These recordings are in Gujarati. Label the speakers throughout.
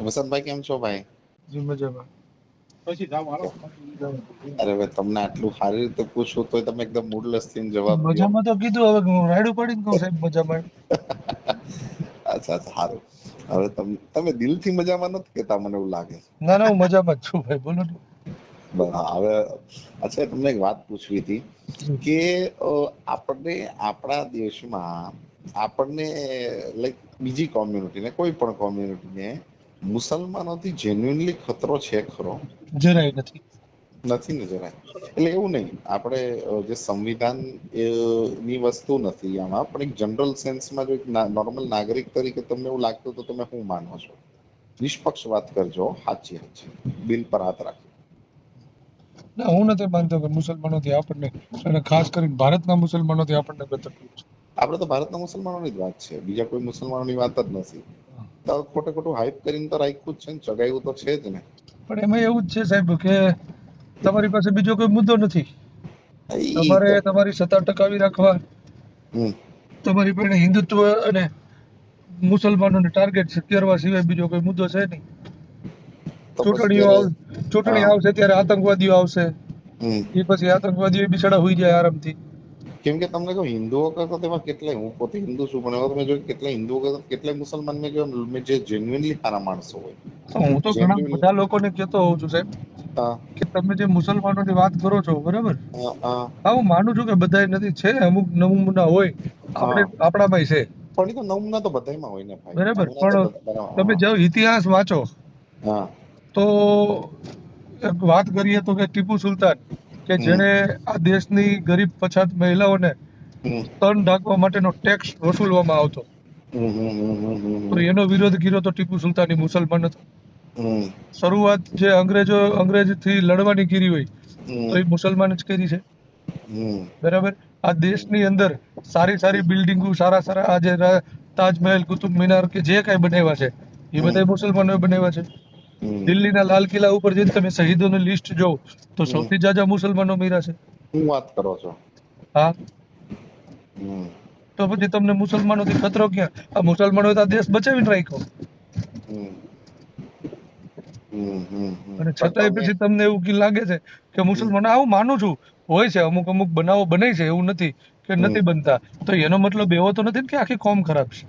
Speaker 1: વસંતભાઈ કેમ છો ભાઈ?
Speaker 2: જી મજામાં.
Speaker 3: પછી જાવ હાલો.
Speaker 1: અરે ભાઈ તમને આટલું સારી રીતે પૂછું તો તમે એકદમ મૂડલેસ થઈને જવાબ
Speaker 2: મજામાં તો કીધું હવે હું રાડું પડીને કહું સાહેબ મજામાં.
Speaker 1: અચ્છા અચ્છા સારું. હવે તમે તમે દિલથી મજામાં નથી કેતા મને એવું લાગે
Speaker 2: ના ના હું મજામાં જ છું ભાઈ બોલો ને.
Speaker 1: બરાબર. હવે અચ્છા તમને એક વાત પૂછવી હતી કે આપણને આપણા દેશમાં આપણને લાઈક બીજી કોમ્યુનિટીને કોઈ પણ કોમ્યુનિટીને મુસલમાનોથી જેન્યુઇનલી ખતરો છે ખરો?
Speaker 2: જરાય નથી.
Speaker 1: નથી ને જરાય? એટલે એવું નહીં આપણે જે સંવિધાનની વસ્તુ નથી આમાં પણ એક જનરલ સેન્સમાં જો એક નોર્મલ નાગરિક તરીકે તમને એવું લાગતું તો તમે શું માનો છો? નિષ્પક્ષ વાત કરજો સાચી સાચી બિલ પર હાથ રાખી
Speaker 2: ના હું નથી માનતો કે મુસલમાનોથી આપણને અને ખાસ કરીને ભારતના મુસલમાનોથી આપણને કોઈ તકલીફ છે.
Speaker 1: આપણે તો ભારતના મુસલમાનોની જ વાત છે. બીજા કોઈ મુસલમાનોની વાત જ નથી. ખોટે ખોટું હાઈપ કરીને તો રાખ્યું જ છે ને ચગાવ્યું તો છે જ ને.
Speaker 2: પણ એમાં એવું જ છે સાહેબ કે તમારી પાસે બીજો કોઈ મુદ્દો નથી. તમારે તમારી સત્તા ટકાવી રાખવા. તમારી પાસે હિન્દુત્વ અને મુસલમાનોને ટાર્ગેટ કરવા સિવાય બીજો કોઈ મુદ્દો છે નહીં. ચૂંટણીઓ ચૂંટણી આવશે ત્યારે આતંકવાદીઓ આવશે. એ પછી આતંકવાદીઓ બિછડા હોઈ જાય આરામથી.
Speaker 1: કેમ કે તમને કહું હિન્દુઓ કરતા તેમાં કેટલાય હું પોતે હિન્દુ છું પણ હવે તમે જોયું કેટલાય હિન્દુઓ કરતા કેટલાય મુસલમાન મેં જોયા જે જેન્યુઇનલી સારા માણસો હોય.
Speaker 2: હું તો ઘણા બધા લોકોને કહેતો હોઉં છું સાહેબ કે તમે જે મુસલમાનોની વાત કરો છો બરાબર?
Speaker 1: હા, હા.
Speaker 2: માનું છું કે બધા નથી છે અમુક નમૂના હોય આપણે આપણામાં છે.
Speaker 1: પણ એ તો નમૂના તો બધામાં હોય ને
Speaker 2: બરાબર, પણ તમે જો ઇતિહાસ વાંચો.
Speaker 1: હા.
Speaker 2: તો વાત કરીએ તો કે ટીપુ સુલતાન કે. જેણે આ દેશની ગરીબ પછાત મહિલાઓને તન ઢાંકવા માટેનો ટેક્સ વસૂલવામાં આવતો. તો એનો વિરોધ કર્યો તો ટીપુ સુલતાની મુસલમાન હતો. શરૂઆત જે અંગ્રેજો અંગ્રેજથી લડવાની કરી હોય તો એ મુસલમાન જ કરી છે. બરાબર? આ દેશની અંદર સારી સારી બિલ્ડિંગો સારા સારા આજે તાજમહેલ કુતુબ મિનાર કે જે કઈ બનાવ્યા છે એ બધા મુસલમાનોએ બનાવ્યા છે. દિલ્હીના લાલ કિલ્લા ઉપર જઈને તમે શહીદોની લિસ્ટ જોવો તો સૌથી જાજા મુસલમાનો મર્યા છે.
Speaker 1: હું વાત કરો છો?
Speaker 2: હા. તો પછી તમને મુસલમાનોથી ખતરો ક્યાં? આ મુસલમાનો તો આ દેશ બચાવી રાખ્યો. અને છતાંય પછી તમને એવું કે લાગે છે કે મુસલમાનો આવું માનું છું. હોય છે અમુક અમુક બનાવો બને છે એવું નથી કે નથી બનતા. તો એનો મતલબ એવો તો નથી કે આખી કોમ ખરાબ છે.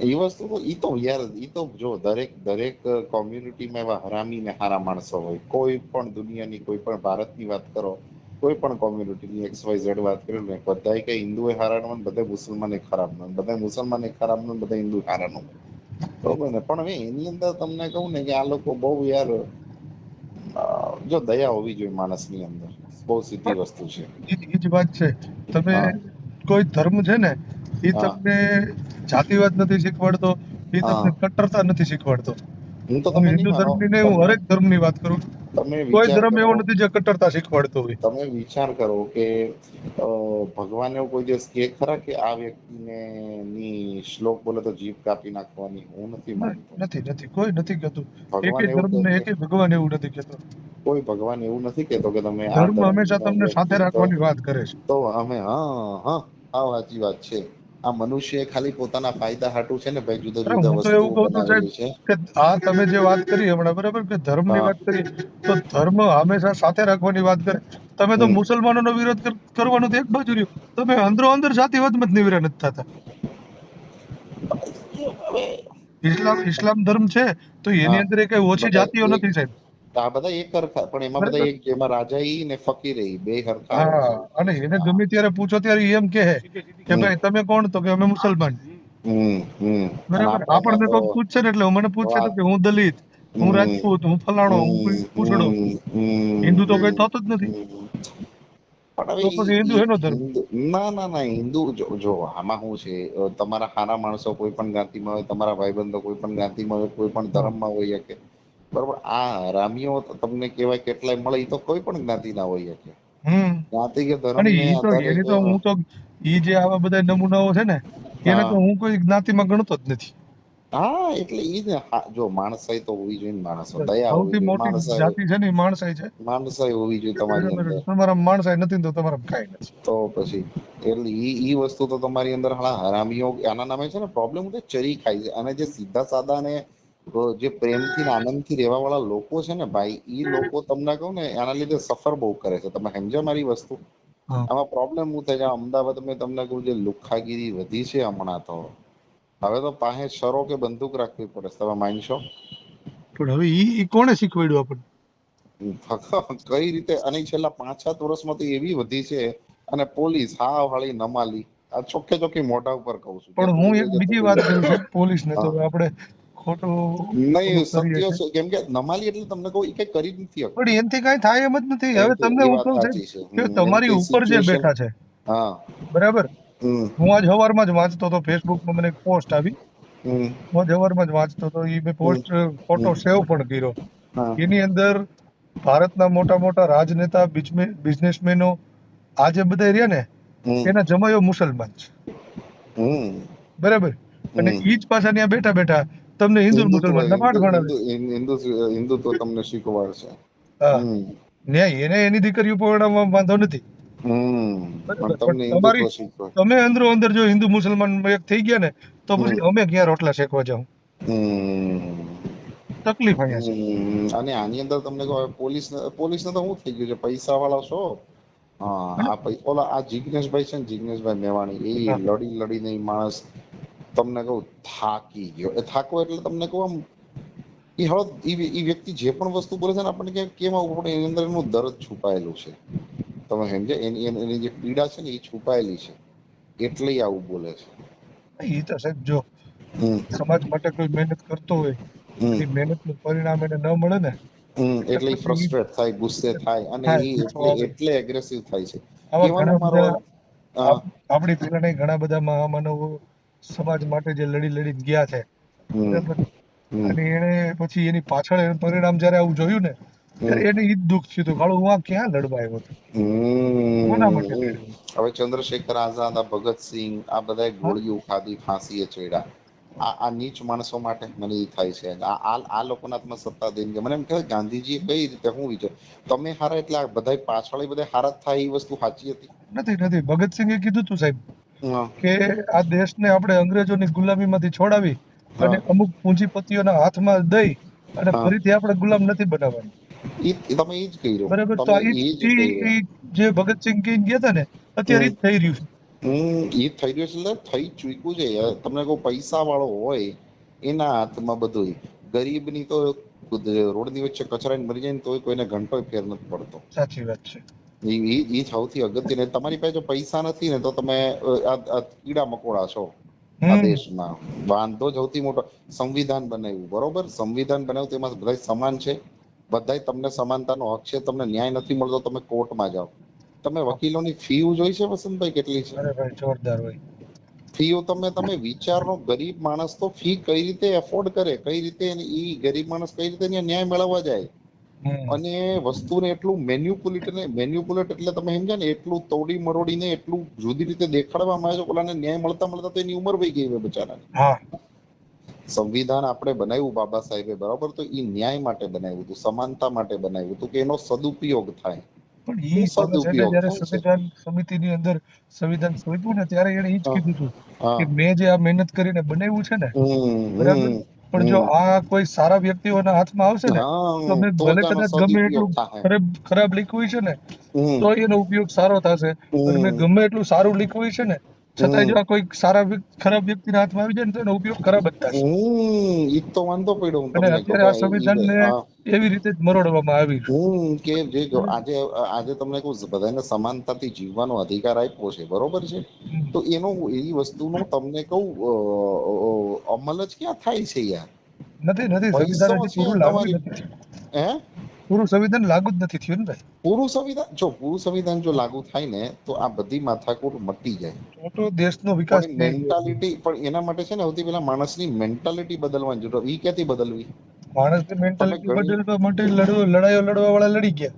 Speaker 1: એ વસ્તુ તો ઈ તો યાર ઈ તો જો દરેક દરેક કોમ્યુનિટીમાં એવા હરામી ને હારા માણસો હોય કોઈ પણ દુનિયાની કોઈ પણ ભારતની વાત કરો કોઈ પણ કોમ્યુનિટીની એક્સ વાય ઝેડ વાત કરો ને બધાય કે હિન્દુ એ હારા બધા મુસલમાન એ ખરાબ નો બધા મુસલમાન એ ખરાબ નો બધા હિન્દુ હારા બરોબર ને? પણ હવે એની અંદર તમને કહું ને કે આ લોકો બહુ યાર જો દયા હોવી જોઈએ માણસની અંદર. બહુ સીધી વસ્તુ છે.
Speaker 2: ઈ જ વાત છે. તમે કોઈ ધર્મ છે ને એ તમને જાતિવાદ નથી શીખવાડતો એ તમને કટ્ટરતા નથી શીખવાડતો.
Speaker 1: હું તો તમને
Speaker 2: હિન્દુ ધર્મની નહીં હું હરેક ધર્મની વાત કરું
Speaker 1: તમે
Speaker 2: કોઈ ધર્મ એવો નથી જે કટ્ટરતા શીખવાડતો હોય.
Speaker 1: તમે વિચાર કરો કે ભગવાન એવું કોઈ દિવસ કે ખરા કે આ વ્યક્તિને ની શ્લોક બોલે તો જીભ કાપી નાખવાની? હું નથી માનતો.
Speaker 2: નથી નથી કોઈ નથી કહેતું.
Speaker 1: એવું
Speaker 2: ધર્મને
Speaker 1: કહે
Speaker 2: ભગવાન એવું નથી કહેતો.
Speaker 1: કોઈ ભગવાન એવું નથી કેતો કે તમે
Speaker 2: ધર્મ હંમેશા તમને સાથે રાખવાની વાત કરે છે.
Speaker 1: તો અમે હા હા આ સાચી વાત છે. આ મનુષ્ય ખાલી પોતાના ફાયદા હાટું છે ને ભાઈ જુદા જુદા
Speaker 2: હું તો એવું
Speaker 1: વસ્તુઓ
Speaker 2: કહું છું
Speaker 1: બનાવેલી છે.
Speaker 2: કે આ તમે જે વાત કરી હમણાં બરાબર? કે ધર્મની વાત કરી તો ધર્મ હંમેશા સાથે રાખવાની વાત કરે. તમે તો
Speaker 1: મુસલમાનો
Speaker 2: નો વિરોધ કર- કરવાનો તો એક બાજુ રહ્યું. તમે અંદરો અંદર જાતિવાદમાં જ નિવરા નથી થતા. ઇસ્લામ ઇસ્લામ ધર્મ છે તો એની અંદર કઈ ઓછી જાતિઓ નથી સાહેબ.
Speaker 1: આ બધા એક હરખા પણ એમાં બધા એક એમાં રાજા ઈ ને ફકીર ઈ બે હરખા
Speaker 2: અને એને ગમે ત્યારે પૂછો ત્યારે એમ કે
Speaker 1: કે
Speaker 2: ભાઈ તમે કોણ? તો કે અમે મુસલમાન. બરાબર. આપણને
Speaker 1: તો
Speaker 2: કોઈ પૂછશે ને એટલે મને પૂછશે તો કે હું દલિત હું રાજપૂત હું ફલાણો હું પૂછડો. હિન્દુ તો કઈ થતો જ નથી.
Speaker 1: ના ના ના હિન્દુ જો આમાં શું છે? તમારા સારા માણસો કોઈ પણ જ્ઞાતિમાં હોય તમારા ભાઈબંધો કોઈ પણ જ્ઞાતિમાં હોય કોઈ પણ ધર્મમાં હોય શકે બરોબર? આ રામીઓ તમને કહેવાય કેટલાય મળે એ તો કોઈ પણ જ્ઞાતિના હોય શકે જ્ઞાતિ કે
Speaker 2: અને
Speaker 1: ધર્મને
Speaker 2: ઈ તો
Speaker 1: આધારે
Speaker 2: એની તો હું તો ઈ જે આવા બધા નમૂનાઓ છે ને એને તો હું. કોઈ જ્ઞાતિમાં ગણતો જ નથી.
Speaker 1: હા એટલે ઈ જ જો માણસાઈ તો હોવી જોઈએ માણસો. દયા
Speaker 2: સૌથી મોટી જાતિ છે ને માણસાઈ છે.
Speaker 1: માણસાઈ હોવી જોઈએ તમારી. અંદર.
Speaker 2: તમારા માણસાઈ નથી તો તમારા કાંઈ નથી.
Speaker 1: તો પછી એટલે ઈ ઈ વસ્તુ તો તમારી અંદર હાલા હરામીઓ આના નામે છે ને પ્રોબ્લેમ છે? ચરી ખાય છે. અને જે સીધા સાદા ને જે પ્રેમથી આનંદથી રહેવા વાળા લોકો છે ને ભાઈ એ લોકો તમને કહું ને એના લીધે સફર બહુ કરે છે. તમે સમજો મારી વસ્તુ? આમાં પ્રોબ્લેમ હું થાય અમદાવાદ મેં તમને કહું જે લુખાગીરી વધી છે હમણાં તો. હવે તો પાસે શરો કે બંદૂક રાખવી પડે તમે માનશો?
Speaker 2: પણ હવે ઈ ઈ કોણે શીખવાડ્યું આપણને?
Speaker 1: કઈ રીતે? અને છેલ્લા પાંચ સાત વર્ષમાં તો એવી વધી છે. અને પોલીસ હા વાળી નમાલી. આ ચોખ્ખે ચોખ્ખી મોઢા ઉપર કહું છું.
Speaker 2: પણ હું એક બીજી વાત કરું છું પોલીસ ને તો આપણે ખોટું
Speaker 1: નહીં સત્ય કેમ કે નમાલી એટલે તમને કહું એ કઈ કરી જ નથી
Speaker 2: પણ એનાથી કઈ થાય એમ જ નથી. હવે તમને હું કહું છું. કે તમારી ઉપર જે બેઠા છે.
Speaker 1: હા.
Speaker 2: બરાબર? હું આજ સવારમાં જ વાંચતો હતો ફેસબુકમાં મને એક પોસ્ટ આવી. હું આજ સવારમાં જ વાંચતો હતો. એ મેં પોસ્ટ ફોટો સેવ પણ કર્યો. એની અંદર ભારતના મોટા મોટા રાજનેતા બિઝનેસમેનો આ જે બધા રહ્યા ને એના જમાયો મુસલમાન છે.
Speaker 1: હમ.
Speaker 2: બરાબર? અને. ઈ જ પાછા ત્યાં બેઠા બેઠા તમને હિન્દુ મુસલમાનના પાઠ ભણાવે
Speaker 1: હિન્દુ- હિન્દુ- હિન્દુત્વ તમને શીખવાડશે
Speaker 2: ન્યાય એને એની દીકરીઓ પરણાવવામાં વાંધો નથી. તમારી- તમે અંદરો અંદર જો હિન્દુ મુસલમાન એક થઈ ગયા ને તો પછી અમે ક્યાં રોટલા શેકવા જાઉં? તકલીફ અહીંયા છે.
Speaker 1: અને આની અંદર તમને પોલીસ પોલીસ ને તો શું થઈ ગયું છે. પૈસા વાળા છો. હા આ ઓલા આ જિગ્નેશભાઈ છે ને જિગ્નેશભાઈ મેવાણી. એ લડી લડીને માણસ તમને કહું થાકી ગયો. એ થાકો એટલે તમને કહું આમ એ હળદ ઈ વ્યક્તિ જે પણ વસ્તુ બોલે છે ને આપણને ક્યાંક કેમ આવું પડે? એની અંદર એનું દર્દ છુપાયેલું છે. તમે સમજે એની એની જે પીડા છે ને એ છુપાયેલી છે. એટલે આવું બોલે છે.
Speaker 2: એ તો સાહેબ જો સમાજ માટે કોઈ મહેનત કરતો હોય
Speaker 1: એ
Speaker 2: એ મહેનતનું પરિણામ એને ન મળે ને
Speaker 1: એટલે ફ્રસ્ટ્રેટ થાય ગુસ્સે થાય અને એટલે એગ્રેસિવ થાય છે.
Speaker 2: આપણી પેલાના ઘણા બધા મહામાનવો સમાજ માટે જે લડી લડી ગયા છે. અને એને પછી એની પાછળ એનું પરિણામ જયારે આવું જોયું ને ત્યારે એને ઈ દુઃખ થયું હતું. કાળું હું આ ક્યાં લડવા આવ્યો હતો કોના માટે
Speaker 1: હવે ચંદ્રશેખર આઝાદ આ ભગતસિંહ આ બધા ગોળીઓ ખાધી ફાંસીએ ચડ્યા. આ આ નીચ માણસો માટે મને એ થાય છે. આ આ આ લોકોના હાથમાં સત્તા દઈને ગયા. મને એમ કહે ગાંધીજીએ કઈ રીતે હું વિચાર તમે હારા એટલે આ બધા પાછળ બધા હારા થાય એ વસ્તુ સાચી હતી?
Speaker 2: નથી નથી. ભગતસિંહે કીધું તું સાહેબ. કે આ દેશને આપણે અંગ્રેજોની ગુલામીમાંથી છોડાવી અને અમુક પૂંજીપતિઓના હાથમાં દઈ અને ફરીથી આપણે ગુલામ નથી બનાવવાનું.
Speaker 1: તમે જ
Speaker 2: બરાબર તો
Speaker 1: જ
Speaker 2: ભગતસિંહ કહીને ગયા હતા ને અત્યારે જ થઈ રહ્યું છે.
Speaker 1: ઈ થઈ રહ્યું છે એટલે થઈ ચૂક્યું છે. તમને કોઈ પૈસા વાળો હોય એના હાથમાં બધું ગરીબની તો રોડની વચ્ચે કચરાઈને મરી જાય ને તોય કોઈને ઘંટો ફેર નથી પડતો.
Speaker 2: સાચી વાત છે.
Speaker 1: ઈ સૌથી અગત્યનું તમારી પાસે જો પૈસા નથી ને તો તમે કીડા મકોડા છો. આ દેશમાં વાંધો સૌથી મોટો સંવિધાન બનાવ્યું. બરોબર? સંવિધાન બનાવ્યું તેમાં બધા સમાન છે. બધાય તમને સમાનતાનો હક છે. તમને ન્યાય નથી મળતો તમે કોર્ટમાં જાઓ. તમે વકીલોની ફી જોઈ છે વસંતભાઈ કેટલી છે?
Speaker 2: જોરદાર હોય.
Speaker 1: ફીઓ તમે તમે વિચારનો ગરીબ માણસ તો ફી કઈ રીતે એફોર્ડ કરે? કઈ રીતે એ ઈ ગરીબ માણસ કઈ રીતે ન્યાય મેળવવા જાય? અને વસ્તુને એટલું મેન્યુપ્યુલેટ ને મેન્યુપ્યુલેટ એટલે તમે સમજ્યા ને એટલું તોડી મરોડીને એટલું જુદી રીતે દેખાડવામાં આવે છે ઓલાને ન્યાય મળતા મળતા તો એની ઉંમર વહી ગઈ હોય બચારાની. સંવિધાન આપણે બનાવ્યું બાબા સાહેબે બરાબર? તો એ ન્યાય માટે બનાવ્યું હતું સમાનતા માટે બનાવ્યું હતું કે એનો સદુપયોગ થાય?
Speaker 2: પણ સાહેબે
Speaker 1: સદુપયોગ?
Speaker 2: જ્યારે સંવિધાન સમિતિની અંદર સંવિધાન સોંપ્યું ને ત્યારે એને એ જ કીધું હતું કે મેં જે આ મહેનત કરીને બનાવ્યું છે ને બરાબર? પણ જો આ કોઈ સારા વ્યક્તિઓના હાથમાં આવશે ને તો મેં ભલે કદાચ ગમે એટલું. ખરાબ ખરાબ હોય છે ને તો એનો ઉપયોગ સારો થશે. અને મેં ગમે એટલું સારું લખ્યું છે ને છતાંય જો આ કોઈ સારા ખરાબ વ્યક્તિના હાથમાં આવી જાય ને તો એનો ઉપયોગ ખરાબ જ થશે
Speaker 1: હમ, તો વાંધો પડ્યો હું તમને
Speaker 2: અત્યારે આ સંવિધાનને એવી રીતે જ મરોડવામાં આવી
Speaker 1: હમ કે જે આજે આજે તમને કહું બધાને સમાનતાથી જીવવાનો અધિકાર આપ્યો છે બરોબર છે? તો એનો એ વસ્તુનો તમને કહું અમલ જ ક્યાં થાય છે યાર?
Speaker 2: નથી નથી સંવિધાન હજી પૂરું લાગુ નથી.
Speaker 1: હે?
Speaker 2: પૂરું સંવિધાન લાગુ જ નથી થયું ને ભાઈ?
Speaker 1: પૂરું સંવિધાન? જો પૂરું સંવિધાન જો લાગુ થાય ને તો આ બધી માથાકૂટ મટી જાય.
Speaker 2: તો દેશનો વિકાસ
Speaker 1: પણ મેન્ટાલિટી પણ એના માટે છે ને સૌથી પહેલા માણસની મેન્ટાલિટી બદલવાની જરૂર. ઈ ક્યાંથી બદલવી?
Speaker 2: માણસની મેન્ટાલિટી બદલવા માટે લડવો લડાઈઓ લડવા વાળા લડી ગયા.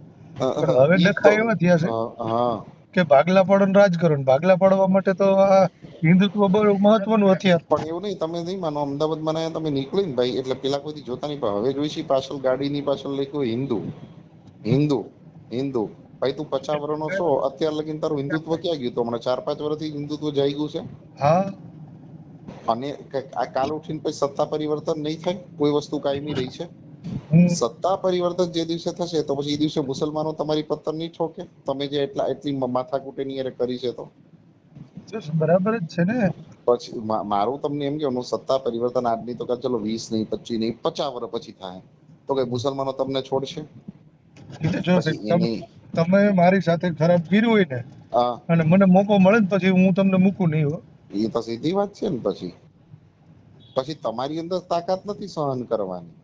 Speaker 2: હવે
Speaker 1: તો-
Speaker 2: એવા થયા છે.
Speaker 1: હા.
Speaker 2: કે ભાગલા પાડો ને રાજ કરો ભાગલા પાડવા માટે તો આ હિન્દુત્વ બહુ મહત્વનું હથિયાર.
Speaker 1: પણ એવું નહીં તમે નહીં માનો. અમદાવાદમાં તમે નીકળી ને ભાઈ એટલે પેલા કોઈથી જોતા નહીં પણ હવે જોઈ છે પાછળ ગાડીની પાછળ લખ્યું હિન્દુ. હિન્દુ હિન્દુ. ભાઈ તું પચાસ વર્ષનો છો અત્યાર લગીન તારું હિન્દુત્વ ક્યાં ગયું? તો હમણાં ચાર પાંચ વર્ષથી હિન્દુત્વ ગયું છે.
Speaker 2: હા.
Speaker 1: અને આ કાલ ઉઠીને પછી સત્તા પરિવર્તન નહીં થાય? કોઈ વસ્તુ કાયમી રહી છે. સત્તા પરિવર્તન જે દિવસે થશે તો પછી એ દિવસે મુસલમાનો તમારી પત્તર નહીં ઠોકે? તમે જે એટલા એટલી માથાકૂટે ની હારે કરી છે તો?
Speaker 2: બરાબર જ છે ને.
Speaker 1: પછી મારું તમને એમ કેવું સત્તા પરિવર્તન આજની તો કે ચલો વીસ નહીં પચીસ નહીં પચાસ વર્ષ પછી થાય. તો કે મુસલમાનો તમને છોડશે?
Speaker 2: તમે મારી સાથે ખરાબ કર્યું હોય ને અને મને મોકો મળે ને પછી હું તમને મૂકું નહીં હો.
Speaker 1: એ તો સીધી વાત છે ને પછી. પછી તમારી અંદર તાકાત નથી સહન કરવાની.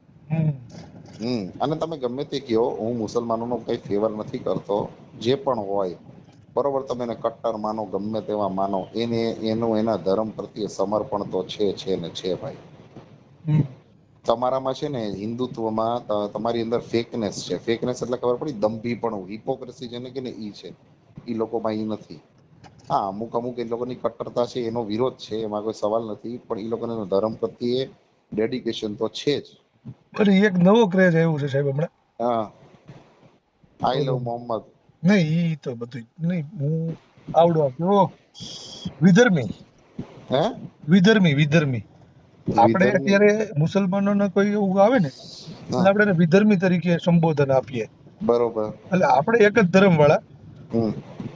Speaker 2: હમ.
Speaker 1: અને તમે ગમે તે કહો હું મુસલમાનોનો કઈ ફેવર નથી કરતો જે પણ હોય બરોબર તમે એને કટ્ટર માનો ગમે તેવા માનો એને એનું એના ધર્મ પ્રત્યે સમર્પણ તો છે છે ને છે ભાઈ. તમારામાં છે ને હિન્દુત્વમાં તમારી અંદર ફેકનેસ છે. ફેકનેસ એટલે ખબર પડી? દંભી પણ હિપોક્રેસી જેને કે ને ઈ છે. ઈ લોકોમાં ઈ નથી. હા અમુક અમુક એ લોકોની કટ્ટરતા છે એનો વિરોધ છે એમાં કોઈ સવાલ નથી પણ એ લોકોને ધર્મ પ્રત્યે ડેડિકેશન તો છે જ.
Speaker 2: અરે એક નવો ક્રેઝ આવ્યો છે સાહેબ હમણાં.
Speaker 1: હા. આઈ લવ મોહમ્મદ
Speaker 2: નહીં ઈ તો બધું નહીં હું આવડો આપ્યો વિધર્મી.
Speaker 1: હે?
Speaker 2: વિધર્મી વિધર્મી. આપણે અત્યારે મુસલમાનોને કોઈ એવું આવે ને એટલે આપણે વિધર્મી તરીકે સંબોધન આપીએ.
Speaker 1: બરોબર.
Speaker 2: એટલે આપણે એક જ ધર્મ વાળા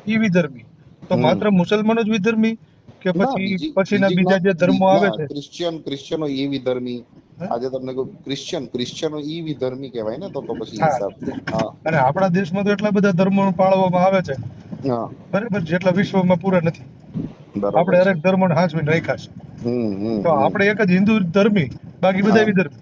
Speaker 2: ઈ વિધર્મી. તો માત્ર મુસલમાનો જ વિધર્મી કે પછી પછીના
Speaker 1: બીજા
Speaker 2: જે ધર્મો આવે છે?
Speaker 1: ક્રિશ્ચિયન ક્રિશ્ચિયનો ઈ વિધર્મી? આજે તમને કહું ક્રિશ્ચિયન ક્રિશ્ચિયનો ઈ વિધર્મી કહેવાય ને તો તો પછી હિસાબ.
Speaker 2: અને આપણા દેશમાં તો એટલા બધા ધર્મો પાળવામાં આવે છે. બરાબર જેટલા વિશ્વમાં પૂરા નથી. આપણે
Speaker 1: દરેક
Speaker 2: ધર્મ ને હાંચવીને રાખ્યા છે. તો આપણે એક જ હિન્દુ ધર્મી બાકી બધા વિધર્મી.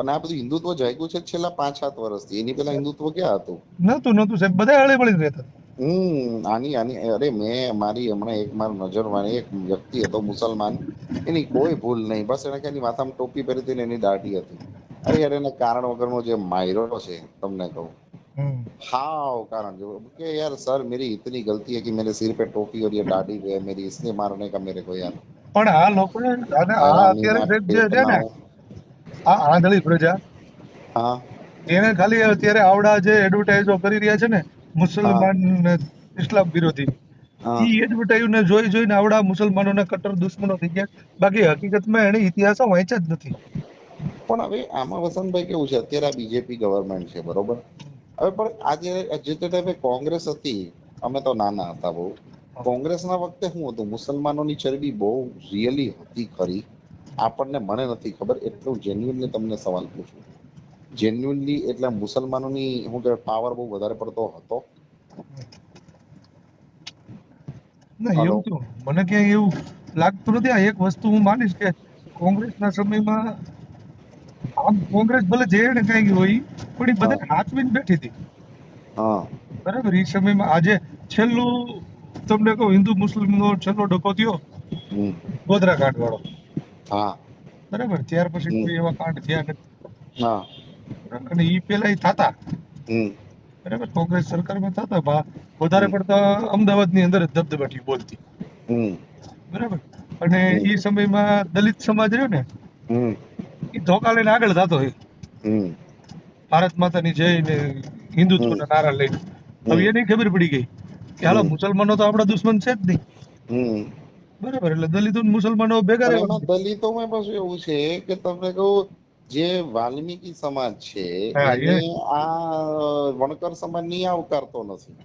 Speaker 1: અને આ બધું હિન્દુત્વ જાગ્યું છે છેલ્લા પાંચ સાત વર્ષથી. એની પેલા હિન્દુત્વ ક્યાં હતું?
Speaker 2: નતું નતું સાહેબ. બધા હળે મળીને રહેતા
Speaker 1: હમ આની આની અરે મેં મારી હમણાં એક માર નજરમાં એક વ્યક્તિ હતો મુસલમાન એની કોઈ ભૂલ નહીં. બસ એને કે એની માથામાં ટોપી પહેરી હતી ને એની દાઢી હતી. અરે યાર એના કારણ વગરનો જે માયરો છે તમને કહું. હાવ કારણ જેવું. કે યાર સર મેરી ઇતની ગલતી હે કે મેરે સિર પે ટોપી ઓર યે દાઢી હે મેરી ઇસને મારને કા મેરે કો યાર
Speaker 2: પણ આ લોકો અને આ અત્યારે જે છે ને આ આંધળી પ્રજા
Speaker 1: હા.
Speaker 2: એને ખાલી અત્યારે આવડા જે એડવર્ટાઇઝો કરી રહ્યા છે ને મુસલમાન ઇસ્લામ વિરોધી. ઈ એડવર્ટાઇઝ ને જોઈ જોઈને આવડા મુસલમાનોના કટ્ટર દુશ્મનો થઈ ગયા. બાકી હકીકતમાં એને ઇતિહાસ વાંચ્યા જ નથી.
Speaker 1: પણ હવે આમાં વસંતભાઈ કેવું છે? અત્યારે આ બીજેપી ગવર્મેન્ટ છે બરોબર? હવે પણ આજે જે તે ટાઈમે કોંગ્રેસ હતી અમે તો નાના હતા બહુ. કોંગ્રેસના વખતે શું હતું? મુસલમાનોની ચરબી બહુ રિયલી હતી ખરી. આપણને મને નથી ખબર. એટલું જેન્યુઅનલી તમને સવાલ પૂછું. જેન્યુઅનલી એટલે મુસલમાનોની શું કહેવાય પાવર બહુ વધારે પડતો હતો.
Speaker 2: ના એવું તો મને ક્યાંય એવું લાગતું નથી. આ એક વસ્તુ હું માનીશ કે કોંગ્રેસના સમયમાં આમ કોંગ્રેસ ભલે જે ને કઈ હોય પણ એ બધા હાથવીને બેઠી હતી.
Speaker 1: હા.
Speaker 2: બરાબર? એ સમયમાં આજે છેલ્લું તમને કહું હિન્દુ મુસ્લિમ નો છેલ્લો ડકો થયો ગોધરા કાંડ વાળો
Speaker 1: હા.
Speaker 2: બરાબર? ત્યાર પછી કોઈ એવા કાંડ થયા નથી.
Speaker 1: હા?
Speaker 2: અને ઈ પેલા થતા. બરાબર? કોંગ્રેસ સરકારમાં થતા વધારે પડતા અમદાવાદની અંદર જ ધબધબાટી બોલતી. બરાબર? અને. એ સમયમાં દલિત સમાજ રહ્યો ને એ ધોકા લઈને આગળ થતો હોય. ભારત માતાની જય ને હિન્દુત્વના નારા લઈને. હવે. એની ખબર પડી ગઈ કે હાલો મુસલમાનો તો આપણા દુશ્મન છે જ નહીં. બરાબર? એટલે દલિતો મુસલમાનો ભેગા
Speaker 1: દલિતોમાં પાછું એવું છે કે તમને કહું જે વાલ્મીકી સમાજ છે એને
Speaker 2: એ-
Speaker 1: આ વણકર સમાજ નહીં આવકારતો નથી.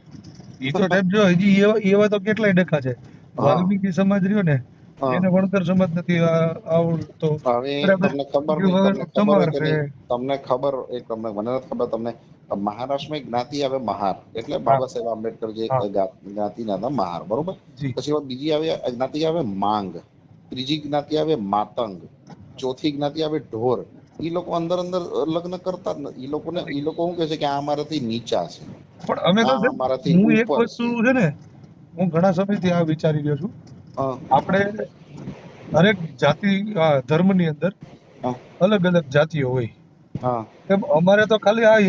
Speaker 2: એ તો સાહેબ જો હજી એવા તો કેટલાય ડખા છે. વાલ્મીકી સમાજ રહ્યો ને એને વણકર સમાજ નથી આવડતો.
Speaker 1: હવે તમને ખબર તમને ખબર નહીં. તમને ખબર એક તમને મને નથી ખબર તમને મહારાષ્ટ્રમાં જ્ઞાતિ આવે મહાર. એટલે બાબા સાહેબ આંબેડકર જે જ્ઞાતિના હતા મહાર. બરોબર? પછી બીજી આવે જ્ઞાતિ આવે માંગ. ત્રીજી જ્ઞાતિ આવે માતંગ. ચોથી જ્ઞાતિ આવે ઢોર. ઈ લોકો અંદર અંદર લગ્ન કરતા જ નથી ઈ લોકોને એ લોકો શું કહે છે કે આ મારાથી નીચા છે.
Speaker 2: પણ અમે તો હું એક વસ્તુ
Speaker 1: છે.
Speaker 2: ને હું ઘણા સમયથી આ વિચારી રહ્યો છું. આપણે દરેક જાતિ ધર્મની અંદર અલગ અલગ જાતિઓ હોય.
Speaker 1: હા,
Speaker 2: એમ અમારે તો ખાલી આ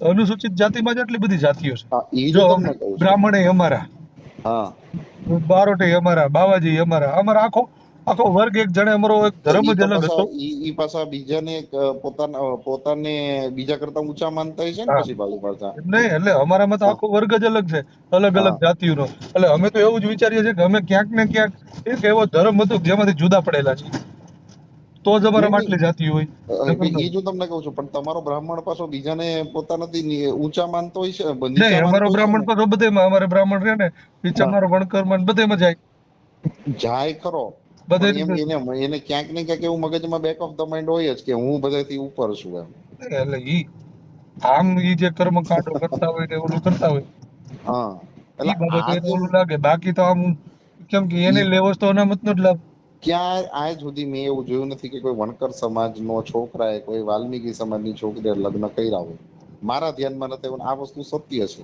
Speaker 2: અનુસૂચિત જાતિમાં જ આટલી બધી જાતિઓ છે. જો. બ્રાહ્મણ અમારા
Speaker 1: હા,
Speaker 2: બારોટે અમારા બાવાજી અમારા અમારા આખો આખો વર્ગ એક જણે અમારો એક ધર્મ જ અલગ હતો.
Speaker 1: ઈ પાછા બીજાને પોતાના પોતાને બીજા કરતા ઊંચા માનતા છે ને પછી પાછું? પાછા
Speaker 2: નહીં એટલે અમારામાં તો આખો વર્ગ જ અલગ છે. અલગ અલગ જાતિઓનો. એટલે અમે તો એવું જ વિચારીએ છીએ કે અમે ક્યાંક ને ક્યાંક એક એવો ધર્મ હતો જેમાંથી જુદા પડેલા છે. તો જ
Speaker 1: અમારા
Speaker 2: માટલી જાતિ હોય.
Speaker 1: એ જો તમને કહું છું પણ તમારો બ્રાહ્મણ પાછો બીજાને પોતાનાથી ઊંચા માનતો હોય છે?
Speaker 2: નહીં અમારો બ્રાહ્મણ? પાછો બધેમાં અમારે બ્રાહ્મણ રહે ને એ અમારો વણકર ને બધેમાં જાય.
Speaker 1: જાય ખરો. એને એને ક્યાંક ને ક્યાંક એવું મગજમાં બેક ઓફ ધ માઇન્ડ હોય જ કે હું બધાથી ઉપર છું એમ.
Speaker 2: એટલે ઈ આમ ઈ જે કર્મ કાંડો કરતા હોય ને ઓલું કરતા હોય.
Speaker 1: હા. એટલે
Speaker 2: બાબતે ઓલું લાગે. બાકી તો આમ કેમ કે એને લેવો તો અનામતનો જ લાભ
Speaker 1: ક્યાં આજ સુધી મેં એવું જોયું નથી કે કોઈ વણકર સમાજનો છોકરાએ કોઈ વાલ્મીકી સમાજની છોકરીએ લગ્ન કર્યા હોય. મારા ધ્યાનમાં નથી. આ વસ્તુ સત્ય છે.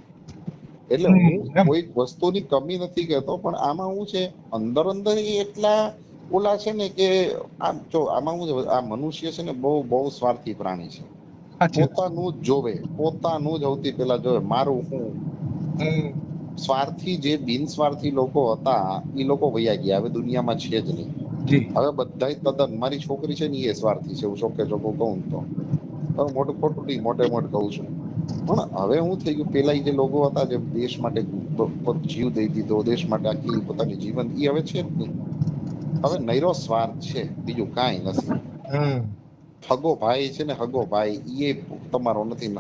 Speaker 1: એટલે હું. કોઈ વસ્તુની કમી નથી કહેતો પણ આમાં શું છે અંદર અંદર એટલા ઓલા છે ને કે આમ જો આમાં હું આ મનુષ્ય છે ને બહુ બહુ સ્વાર્થી પ્રાણી છે. પોતાનું જ જોવે. પોતાનું જ સૌથી પેલા જોવે. મારું હું. સ્વાર્થી જે બિનસ્વાર્થી લોકો હતા એ લોકો વયા ગયા. હવે દુનિયામાં છે જ નહીં. હવે બધા તદ્દન મારી છોકરી છે ને એ સ્વાર્થી છે. હું ચોખ્ખે ચોખ્ખું કહું તો. હવે મોટું ખોટું નહીં મોટે મોટ કહું છું. પણ હવે હું થઈ ગયું. પેલા જે લોકો હતા જે દેશ માટે જીવ દઈ દીધો દેશ માટે આખી પોતાની જીવન એ હવે છે જ નહીં. હવે નૈરો સ્વાર્થ છે. બીજું કાંઈ નથી. હગો ભાઈ છે ને હગો ભાઈ એ તમારો નથી.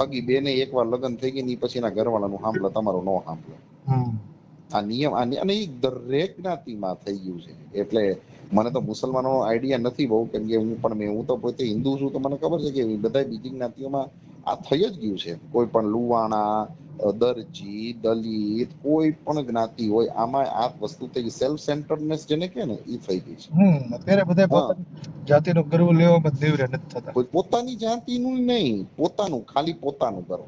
Speaker 1: હગી બેને એકવાર લગ્ન થઈ ગઈ ને પછી એના ઘરવાળાનું સાંભળે તમારો નો સાંભળે. આ નિયમ અને એ દરેક જ્ઞાતિમાં થઈ ગયું છે. એટલે મને તો મુસલમાનો આઈડિયા નથી બહુ કેમ કે હું પણ મેં હું તો પોતે હિન્દુ છું તો મને ખબર છે કે બધા બીજી જ્ઞાતિઓમાં આ થઈ જ ગયું છે. કોઈ પણ લુવાણા દરજી દલિત કોઈ પણ જ્ઞાતિ હોય આમાં આ વસ્તુ થઈ સેલ્ફ સેન્ટરનેસ જેને કહે ને એ થઈ ગઈ છે.
Speaker 2: અત્યારે બધા પોતાની જાતિનો ગર્વ લેવામાં દેવરે નથી થતા.
Speaker 1: કોઈ પોતાની જાતિનું નહીં પોતાનું ખાલી પોતાનું કરો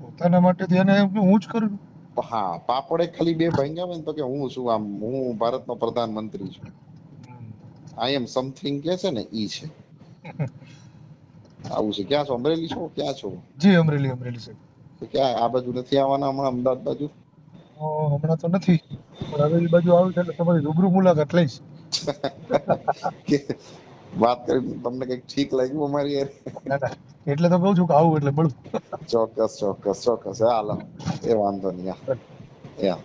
Speaker 2: પોતાના માટે એને હું જ કરું.
Speaker 1: હા પાપડે ખાલી બે ભાંગ્યા હોય ને તો કે હું છું આમ હું ભારતનો પ્રધાનમંત્રી છું. આઈ એમ સમથિંગ કે છે ને ઈ છે. આવું છે. ક્યાં છો? અમરેલી છો? ક્યાં છો?
Speaker 2: જી અમરેલી અમરેલી સાહેબ.
Speaker 1: તો ક્યાં આ બાજુ નથી આવવાના હમણાં અમદાવાદ બાજુ?
Speaker 2: હમણાં તો નથી. પણ હવે એ બાજુ આવું છે એટલે તમારી રૂબરૂ મુલાકાત લઈશ.
Speaker 1: વાત કરી તમને કંઈક ઠીક લાગ્યું અમારી યાર?
Speaker 2: એટલે તો કહું છું કે આવું એટલે મળું.
Speaker 1: ચોક્કસ ચોક્કસ ચોક્કસ. હાલો એ વાંધો નહીં. યા